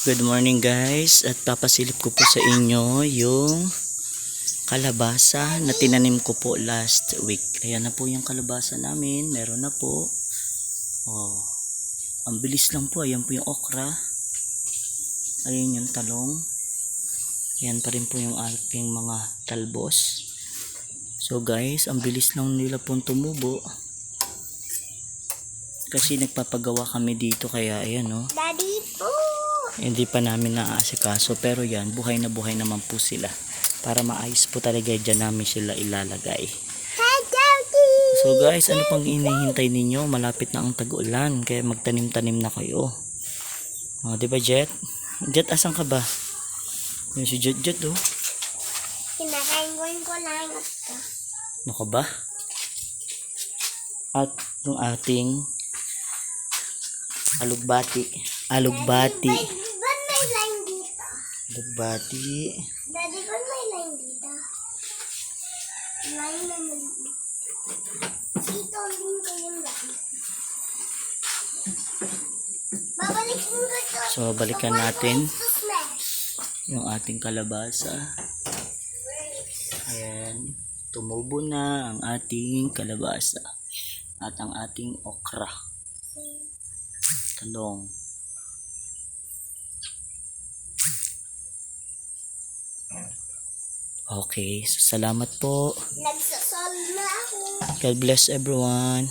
Good morning guys at papasilip ko po sa inyo yung kalabasa na tinanim ko po last week. Ayan na po yung kalabasa namin. Meron na po. Oh. Ang bilis lang po. Ayan po yung okra. Ayan yung talong. Ayan pa rin po yung aking mga talbos. So guys, ang bilis lang nila pong tumubo. Kasi nagpapagawa kami dito kaya ayan oh. Daddy. Hindi pa namin naaasikaso pero yan, buhay na buhay naman po sila. Para maayos po talaga dyan namin sila ilalagay. So guys, ano pang inihintay ninyo? Malapit na ang tag-ulan kaya magtanim-tanim na kayo. O, di ba Jet? Jet, asan ka ba? Yung si Jet Jet oh. Kinakain ko yung kulang. Ano ka ba? At yung ating alugbati. Alugbati. Alugbati. Daddy, ba't may line dito? Line naman dito. Dito din ko yung line. Babalikin ko ito. So, balikan natin yung ating kalabasa. Ayan. Tumubo na ang ating kalabasa. At ang ating okra. Talong. Okay. So, salamat po. Nagsasolve na ako. God bless everyone.